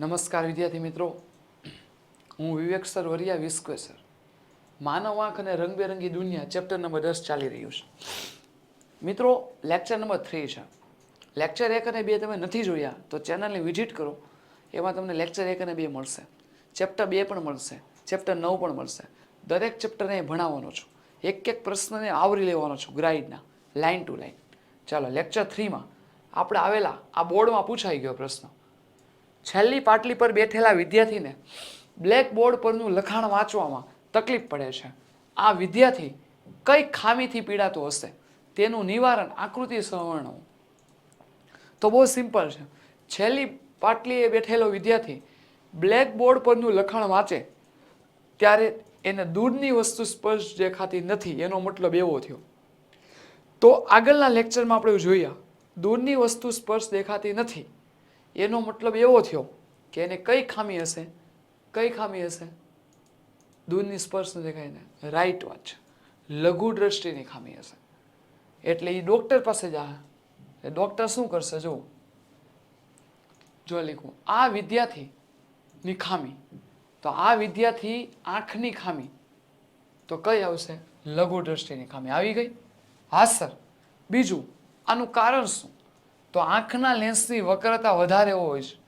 નમસ્કાર વિદ્યાર્થી મિત્રો. હું વિવેક સર વરિયા વિસ્કવે સર. માનવ આંખ અને રંગબેરંગી દુનિયા ચેપ્ટર નંબર દસ ચાલી રહ્યું છે. મિત્રો લેક્ચર નંબર થ્રી છે. લેક્ચર એક અને બે તમે નથી જોયા તો ચેનલને વિઝિટ કરો. એમાં તમને લેક્ચર એક અને બે મળશે. ચેપ્ટર બે પણ મળશે. ચેપ્ટર નવ પણ મળશે. દરેક ચેપ્ટરને ભણાવવાનો છું. એક એક પ્રશ્નને આવરી લેવાનો છું ગ્રાઇડના લાઇન ટુ લાઇન ચાલો લેક્ચર થ્રીમાં આપણે આવેલા, આ બોર્ડમાં પૂછાઈ ગયો પ્રશ્ન. છેલ્લી પાટલી પર બેઠેલા વિદ્યાર્થીને બ્લેક બોર્ડ પરનું લખાણ વાંચવામાં તકલીફ પડે છે. આ વિદ્યાર્થી કઈ ખામીથી પીડાતો હશે? તેનું નિવારણ આકૃતિ સવર્ણવું તો બહુ સિમ્પલ છે. છેલ્લી પાટલીએ બેઠેલો વિદ્યાર્થી બ્લેક બોર્ડ પરનું લખાણ વાંચે ત્યારે એને દૂરની વસ્તુ સ્પર્શ દેખાતી નથી. એનો મતલબ એવો થયો. તો આગળના લેક્ચરમાં આપણે જોઈએ દૂરની વસ્તુ સ્પર્શ દેખાતી નથી. એનો મતલબ એવો થયો કે એને કઈ ખામી હશે? કઈ ખામી હશે? દૂરની સ્પર્શ ન દેખાય ને. રાઈટ વાત લઘુ દ્રષ્ટિની ખામી હશે. એટલે એ ડૉક્ટર પાસે જા. ડૉક્ટર શું કરશે? જો જો લીખું. આ વિદ્યાર્થીની ખામી. તો આ વિદ્યાર્થી આંખની ખામી. તો કઈ આવશે? લઘુ દ્રષ્ટિની ખામી. આવી ગઈ? હા, સર. બીજું. આનું કારણ શું? તો આંખના લેન્સની વક્રતા વધારે હોય છે.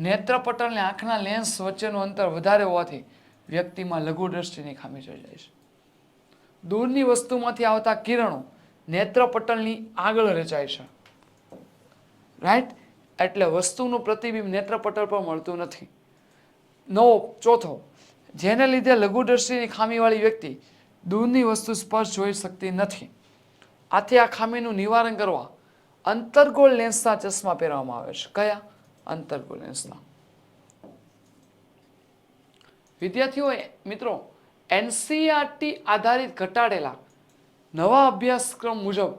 નેત્રપટલ અને આંખના લેન્સ વચ્ચેનું અંતર વધારે હોવાથી વ્યક્તિમાં લઘુ દ્રષ્ટિની ખામી સર્જાય છે. દૂરની વસ્તુમાંથી આવતા કિરણો નેત્રપટલની આગળ રચાય છે. રાઈટ એટલે વસ્તુનું પ્રતિબિંબ નેત્રપટલ પર મળતું નથી. નવો, ચોથો, જેને લીધે લઘુ દ્રષ્ટિની ખામીવાળી વ્યક્તિ દૂરની વસ્તુ સ્પર્શ જોઈ શકતી નથી. આથી આ ખામીનું નિવારણ કરવા અંતર્ગોળ લેન્સના ચશ્મા પહેરવામાં આવે છે. કયા? અંતર્ગોળ લેન્સના. વિદ્યાર્થીઓ મિત્રો, એનસીઆરટી આધારિત ઘટાડેલા નવા અભ્યાસક્રમ મુજબ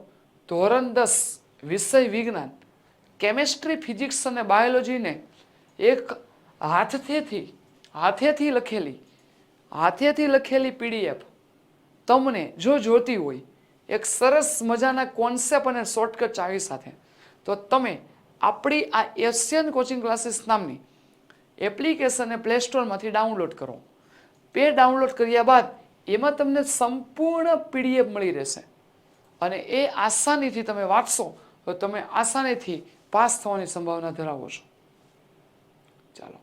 ધોરણ દસ વિષય વિજ્ઞાન, કેમેસ્ટ્રી, ફિઝિક્સ અને બાયોલોજીને એક હાથથી, હાથેથી લખેલી હાથેથી લખેલી પીડીએફ તમને જો જોતી હોય એક સરસ મજાના કોન્સેપ્ટ અને શોર્ટકટ ચાવી સાથે. તો તમે આપણી આ એશિયન કોચિંગ ક્લાસીસ નામની એપ્લિકેશનને પ્લે સ્ટોરમાંથી ડાઉનલોડ કરો. પે ડાઉનલોડ કર્યા બાદ એમાં તમને સંપૂર્ણ પીડીએફ મળી રહેશે. અને એ આસાનીથી તમે વાંચશો, તો તમે આસાનીથી પાસ થવાની સંભાવના ધરાવો છો. ચાલો.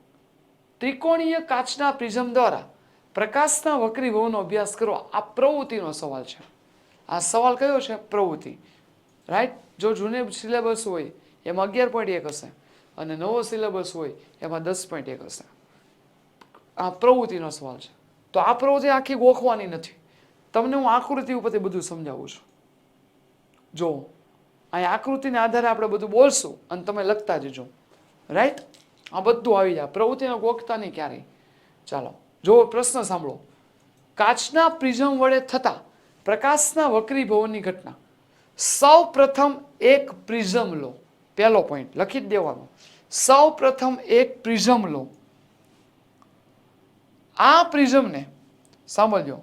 ત્રિકોણીય કાચના પ્રિઝમ દ્વારા પ્રકાશના વક્રીભાવનો અભ્યાસ કરો. આ પ્રવૃત્તિનો સવાલ છે. આ સવાલ કયો છે? પ્રવૃત્તિ. રાઈટ જો જૂને સિલેબસ હોય, એમાં અગિયાર પોઈન્ટ એક હશે. અને નવો સિલેબસ હોય, એમાં દસ પોઈન્ટ એક હશે. આ પ્રવૃત્તિનો સવાલ છે. તો આ પ્રવૃત્તિ આખી ગોખવાની નથી. તમને હું આકૃતિ ઉપરથી બધું સમજાવું છું. જો, અહીં આકૃતિના આધારે આપણે બધું બોલશું અને તમે લખતા જજો. રાઈટ આ બધું આવી જાય. પ્રવૃત્તિને ગોખતા નહીં ક્યારેય. ચાલો, જો પ્રશ્ન સાંભળો. કાચના પ્રિઝમ વડે થતા પ્રકાશના વક્રીભવનની ઘટના. સૌ પ્રથમ એક પ્રિઝમ લો. પહેલો પોઈન્ટ લખી જ દેવાનો. સૌ પ્રથમ એક પ્રિઝમ લો. આ પ્રિઝમને સાંભળજો.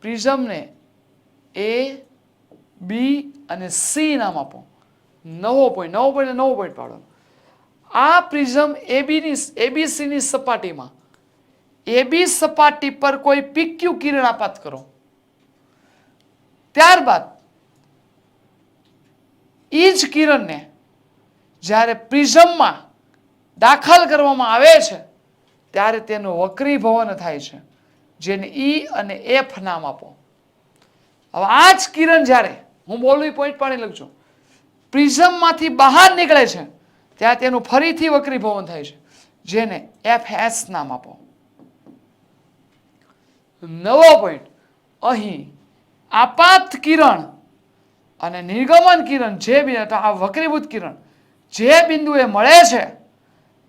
પ્રિઝમને એ, બી અને સી નામ આપો. નવો પોઈન્ટ નવો પોઈન્ટ નવો પોઈન્ટ પાડો આ પ્રિઝમ એબીની એબીસીની સપાટીમાં. એબી સપાટી પર કોઈ પીક્યુ કિરણાપાત કરો. ત્યારબાદ એ જ કિરણને જ્યારે પ્રિઝમમાં દાખલ કરવામાં આવે છે, ત્યારે તેનું વક્રીભવન થાય છે, જેને ઈ અને એફ નામ આપો. હવે આ જ કિરણ જ્યારે, હું બોલું એ પોઈન્ટ પાડી લખજો પ્રિઝમમાંથી બહાર નીકળે છે, ત્યાં તેનું ફરીથી વક્રીભવન થાય છે, જેને એફ એસ નામ આપો. નવો પોઈન્ટ અહીં આપાત કિરણ અને નિર્ગમન કિરણ જે આ વક્રીભૂત કિરણ જે બિંદુએ મળે છે,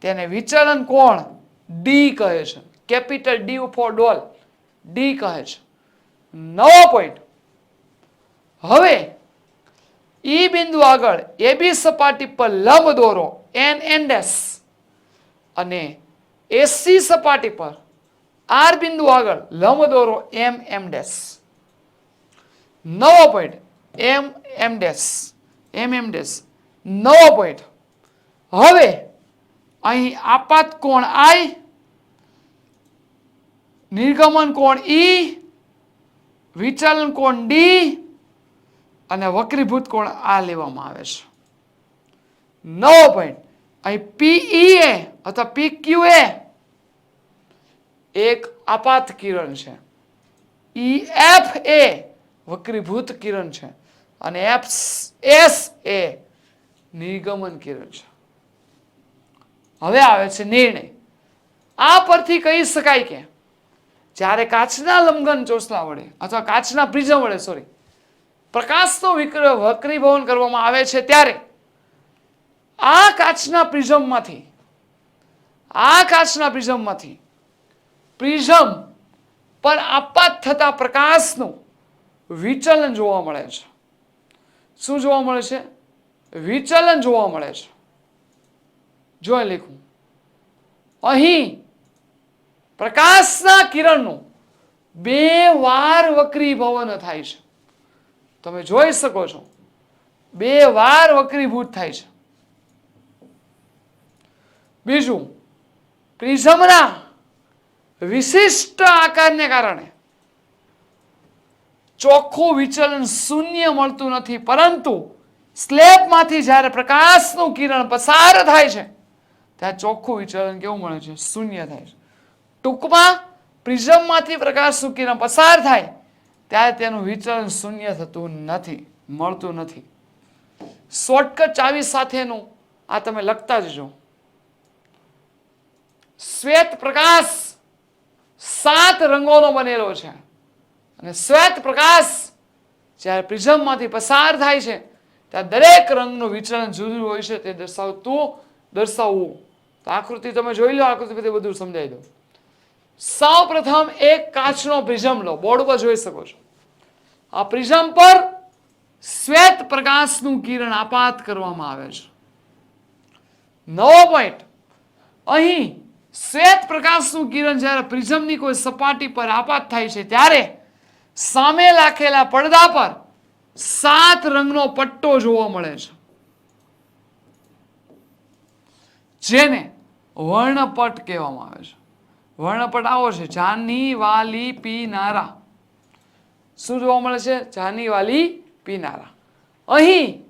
તેને વિચલન કોણ? ડી કહે છે. Capital D for doll. D કહે છે. નવો પોઈન્ટ હવે, ઈ બિંદુ આગળ એબી સપાટી પર લંબ દોરો એન એન્ડ ડેસ અને એસી સપાટી પર આર બિંદુ આગળ લંબ દોરો એમ એમ ડેસ નવો point M M dash M M dash નવો પોઈન્ટ હવે અહીં આપાત કોણ આઈ નિર્ગમન કોણ ઈ વિચલન કોણ ડી અને વક્રીભૂત કોણ આ લેવામાં આવે છે. નવો પોઈન્ટ અહીં પીઈ એ અથવા પી ક્યુ એ એક આપાત કિરણ છે. ઈ એફ એ વક્રીભૂત કિરણ છે. અને એફ એસ એ નિર્ગમન કિરણ છે. હવે આવે છે નિર્ણય. આ પરથી કહી શકાય કે જ્યારે કાચના લંબઘન ચોસલા વડે અથવા કાચના પ્રિઝમ વડે સોરી પ્રકાશનો વિક્ર વક્રીભવન કરવામાં આવે છે ત્યારે આ કાચના પ્રિઝમમાંથી, આ કાચના પ્રિઝમમાંથી પ્રિઝમ પર આપાત થતા પ્રકાશનું વિચલન જોવા મળે છે. શું જોવા મળે છે? વિચલન જોવા મળે છે. જોઈ લીખું. અહીં પ્રકાશના કિરણનું બે વાર વક્રીભવન થાય છે. તમે જોઈ શકો છો. બે વાર વક્રીભૂત થાય છે. બીજું, પ્રિઝમના વિશિષ્ટ આકારને કારણે ચોખ્ખું વિચલન શૂન્ય મળતું નથી, પરંતુ સ્લેબમાંથી જ્યારે પ્રકાશનું કિરણ પસાર થાય છે ત્યાં ચોખ્ખું વિચલન કેવું મળે છે? શૂન્ય થાય છે. ટૂંકમાં પ્રિઝમમાંથી પ્રકાશનું કિરણ પસાર થાય, ત્યારે તેનું વિચલન શૂન્ય થતું નથી, મળતું નથી. શોર્ટકટ ચાવી સાથેનું આ તમે લખતા જજો. શ્વેત પ્રકાશ સાત રંગોનો બનેલો છે. અને શ્વેત પ્રકાશ જ્યારે પ્રિઝમમાંથી પસાર થાય છે, ત્યાં દરેક રંગનું વિચલન જુદું હોય છે, તે દર્શાવતું દર્શાવવું. તો આકૃતિ તમે જોઈ લો, આકૃતિ પરથી બધું સમજાવી દો સૌ પ્રથમ એક કાચનો પ્રિઝમ લો, બોર્ડ પર જોઈ શકો છો. આ પ્રિઝમ પર શ્વેત પ્રકાશનું કિરણ આપાત કરવામાં આવે છે. નવો પોઈન્ટ. અહીં શ્વેત પ્રકાશનું કિરણ જ્યારે પ્રિઝમની કોઈ સપાટી પર આપાત થાય છે, ત્યારે સામે લાખેલા પડદા પર સાત રંગનો પટ્ટો જોવા મળે છે. જેને વર્ણપટ કહેવામાં આવે છે. વર્ણપટ આવો છે. જાની વાલી પીનારા. શું જોવા મળે છે? જાની વાલી પીનારા. અહીં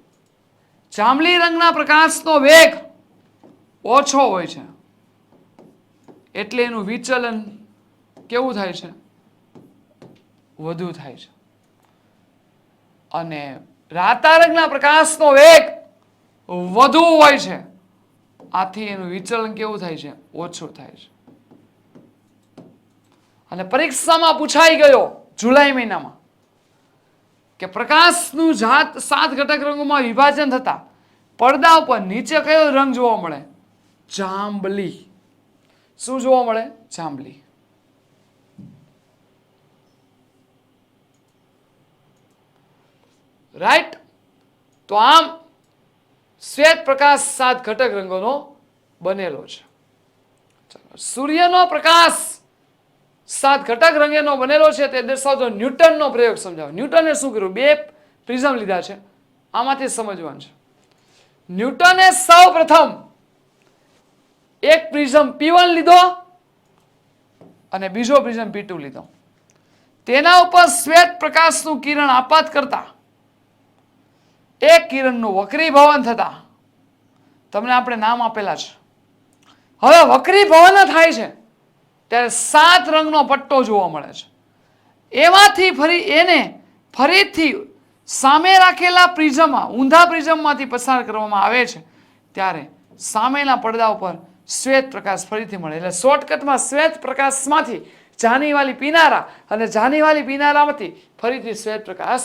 જાંબલી રંગના પ્રકાશનો વેગ ઓછો હોય છે. એટલે એનું વિચલન કેવું થાય છે? વધુ થાય છે. અને રાતારંગના પ્રકાશનો વેગ વધુ હોય છે. આથી એનું વિચલન કેવું થાય છે? ઓછું થાય છે. અને પરીક્ષામાં પૂછાઈ ગયો જુલાઈ મહિનામાં કે પ્રકાશનું જાત સાત ઘટક રંગોમાં વિભાજન થતા પડદા ઉપર નીચે કયો રંગ જોવા મળે? જાંબલી. શું જોવા મળે? જાંબલી. રાઈટ તો આમ શ્વેત પ્રકાશ સાત ઘટક રંગોનો બનેલો છે. સૂર્યનો પ્રકાશ સાત ઘટક રંગેનો બનેલો છે, તે દર્શાવતો ન્યૂટનનો પ્રયોગ સમજાવો. ન્યૂટને શું કર્યું? બે પ્રિઝમ લીધા છે. આમાંથી સમજવાનું છે. ન્યૂટને સૌ પ્રથમ એક પ્રિઝમ P1 લીધો અને બીજો પ્રિઝમ પી ટુ લીધો. તેના ઉપર શ્વેત પ્રકાશનું કિરણ આપાત કરતા એક કિરણનું વક્રીભવન થતાં. તમને આપણે નામ આપેલા છે. હવે વક્રીભવન થાય છે, ત્યારે સાત રંગનો પટ્ટો જોવા મળે છે. એમાંથી ફરી, એને ફરીથી સામે રાખેલા પ્રિઝમમાં, ઊંધા પ્રિઝમમાંથી પસાર કરવામાં આવે છે, ત્યારે સામેના પડદા ઉપર શ્વેત પ્રકાશ ફરીથી મળે. એટલે શોર્ટકટમાં શ્વેત પ્રકાશમાંથી જાનીવાલી પીનારા અને જાનીવાલી પીનારામાંથી ફરીથી શ્વેત પ્રકાશ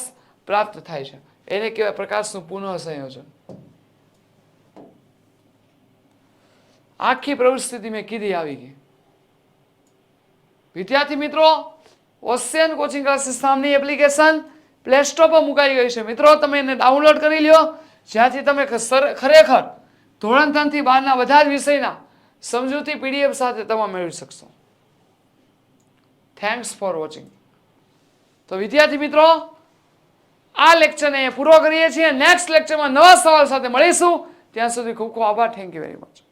પ્રાપ્ત થાય છે. એને કહેવાય પ્રકાશનું પુનઃ સંયોજન આખી પ્રવૃત્તિ મેં કીધી આવી ગઈ. વિદ્યાર્થી મિત્રો, ઓશિયન કોચિંગ ક્લાસીસ નામની એપ્લિકેશન પ્લે સ્ટોર પર મુકાઈ ગઈ છે. મિત્રો, તમે એને ડાઉનલોડ કરી લ્યો. જ્યાંથી તમે ખરેખર ધોરણ ત્રણથી બહારના બધા જ વિષયના સમજૂતી પીડીએફ સાથે તમે મેળવી શકશો. થેન્ક્સ ફોર વોચિંગ તો વિદ્યાર્થી મિત્રો આ લેક્ચરને પૂરો કરીએ છીએ. નેક્સ્ટ લેક્ચરમાં નવા સવાલ સાથે મળીશું. ત્યાં સુધી ખૂબ ખૂબ આભાર. Thank you very much